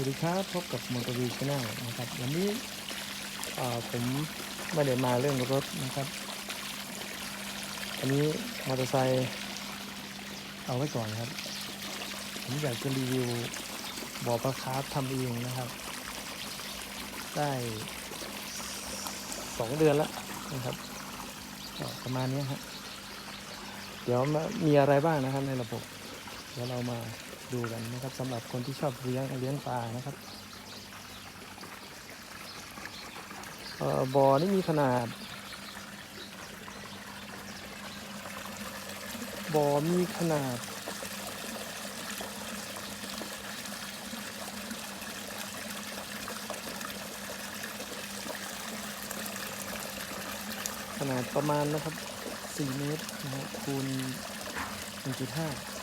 วัสดีครับ พบกับมอเตอร์วีชแนลนะครับ วันนี้ผมไม่ได้มาเรื่องรถนะครับ อันนี้มอเตอร์ไซค์เอาไว้ก่อนครับ ผมอยากจะรีวิวบ่อปลาคาร์ฟทำเองนะครับ ได้สองเดือนแล้วนะครับประมาณนี้ฮะเดี๋ยวมีอะไรบ้างนะครับในระบบ เดี๋ยวเรามา ดูกันนะครับสำหรับคนที่ชอบเลี้ยงเลี้ยงปลานะครับเอ่อบ่อนี่มีขนาดบ่อมีขนาด ขนาดประมาณนะครับ 4 เมตรนะฮะคูณ1.5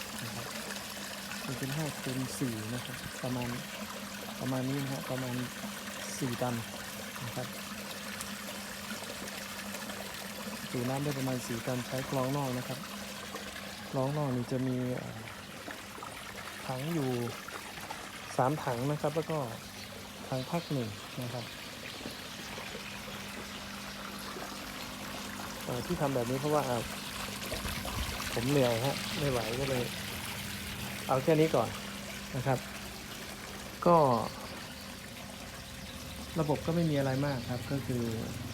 1.5คูณ4นะครับประมาณประมาณนี้นะฮะประมาณ4ตันนะครับสูน้ำได้ประมาณ4ตันใช้กรองนอกนะครับกรองนอกนี่จะมีถังอยู่3ถังนะครับ แล้วก็ถังพักหนึ่งนะครับที่ทำแบบนี้เพราะว่าอ่าผมเหนื่อยฮะไม่ไหวก็เลย เอาแค่นี้ก่อนนะครับ ก็ ระบบก็ไม่มีอะไรมากครับ ก็คือ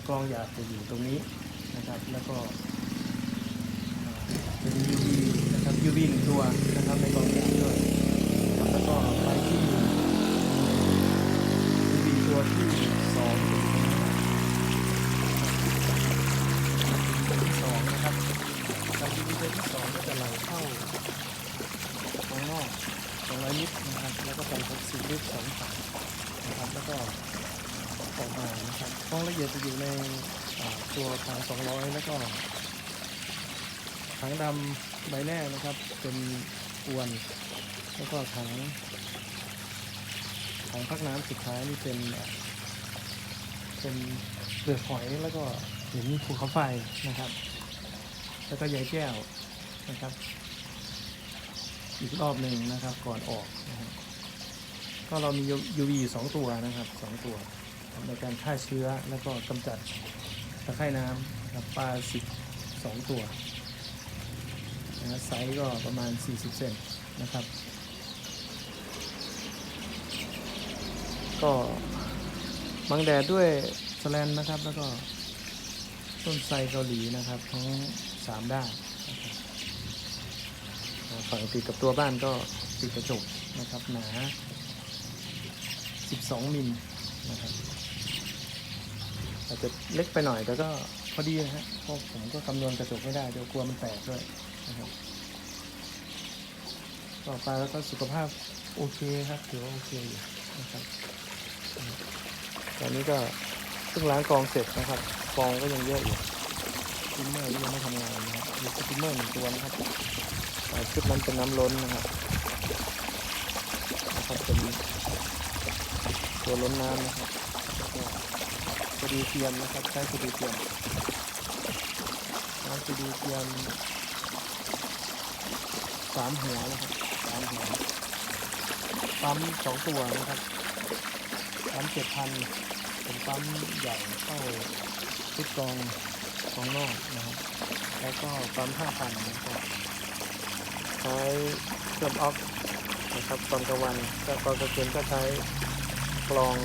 กล้องหยาดจะอยู่ตรงนี้นะครับ แล้วก็เป็น UV นะครับ UV หนึ่งตัวนะครับในกล้องหยาดด้วยแล้วก็ไปที่ UV ตัวที่สองอยู่ตรงนี้นะครับตัวที่สองนะครับการดีตัวที่สองก็จะไหลเข้าตรงนอกตรงร้ อยลิตรนะครับแล้วก็ไปหกสิบลิตรสองถังนะครับแล้วก็ออกมานะครับความละเอียดจะอยู่ในตัวถังสองร้อยแล้วก็ถังดำใบแรกนะครับ เป็นอวน แล้วก็ถังถังพักน้ำสุดท้ายนี่เป็นเป็นเปลือกหอยแล้วก็เห็นภูเขาไฟนะครับ แล้วก็ใยแก้วนะครับ อีกรอบหนึ่งนะครับ ก่อนออกนะครับก็เรามี UV สองตัวนะครับสองตัวในการฆ่าเชื้อแล้วก็กำจัดตะไคร่น้ำนะครับปลาสิบสองตัวนะไซส์ก็ประมาณ 40 เซนนะครับ ก็บังแดดด้วยสแลนนะครับ แล้วก็ต้นไทรเกาหลีนะครับ ทั้งสามด้าน ฝั่งติดกับตัวบ้านก็ติดกระจกนะครับหนา 12 มิลนะครับอาจจะเล็กไปหน่อยแต่ก็พอดีนะฮะเพราะผมก็คำนวณกระจกไม่ได้เดี๋ยวกลัวมันแตกด้วยนะครับต่อไปแล้วก็สุขภาพโอเคครับถือว่าโอเคอยู่นะครับตอนนี้ก็เพิ่งล้างกองเสร็จนะครับกองก็ยังเยอะอยู่สปินเมอร์ยังไม่ทำงานนะครับมีสปินเมอร์หนึ่งตัวนะครับ ชุดนั้นเป็นน้ำล้นนะครับนะครับเป็นตัวล้นน้ำนะครับก็สะดือเทียมนะครับใช้สะดือเทียมน้ำสะดือเทียมสามหัวนะครับสามหัวปั๊มสองตัวนะครับปั๊มเจ็ดพันเป็นปั๊มใหญ่เข้าชุดกองของนอกนะครับแล้วก็ปั๊มห้าพันนะครับ ใช้เครื่องออฟนะครับตอนกลางวันก็ตอนกลางคืนก็ใช้กรอง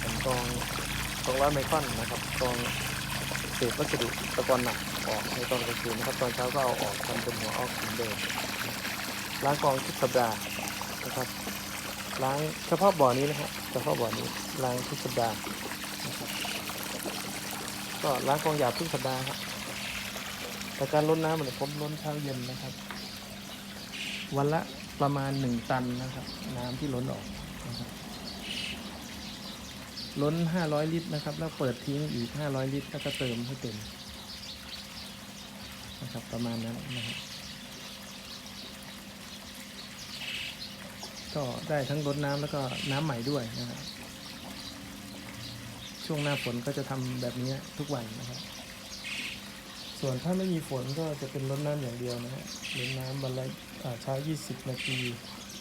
เป็นกรองกรองร้อยไมครอนนะครับกรองเศษวัสดุตะกอนหนักออกในตอนกลางคืนนะครับตอนเช้าก็เอาออกทำเป็นหัวออกเหมือนเดิมล้างกรองทุกสัปดาห์นะครับล้างเฉพาะบ่อนี้นะฮะเฉพาะบ่อนี้ล้างทุกสัปดาห์ก็ล้างกองหยาบทุกสัปดาห์ครับ แต่การล้นน้ำเนี่ยผมล้นเช้าเย็นนะครับ วันละประมาณหนึ่งตันนะครับ น้ำที่ล้นออกนะครับล้นห้าร้อยลิตรนะครับ แล้วเปิดทิ้งอีกห้าร้อยลิตรแล้วก็เติมให้เต็มนะครับประมาณนั้นนะครับก็ได้ทั้งล้นน้ำแล้วก็น้ำใหม่ด้วยนะครับช่วงหน้าฝนก็จะทำแบบนี้ทุกวันนะครับ ส่วนถ้าไม่มีฝนก็จะเป็นรดน้ำอย่างเดียวนะฮะรดน้ำวันละเช้า 20 นาที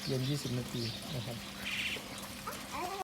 เย็น 20 นาทีนะครับ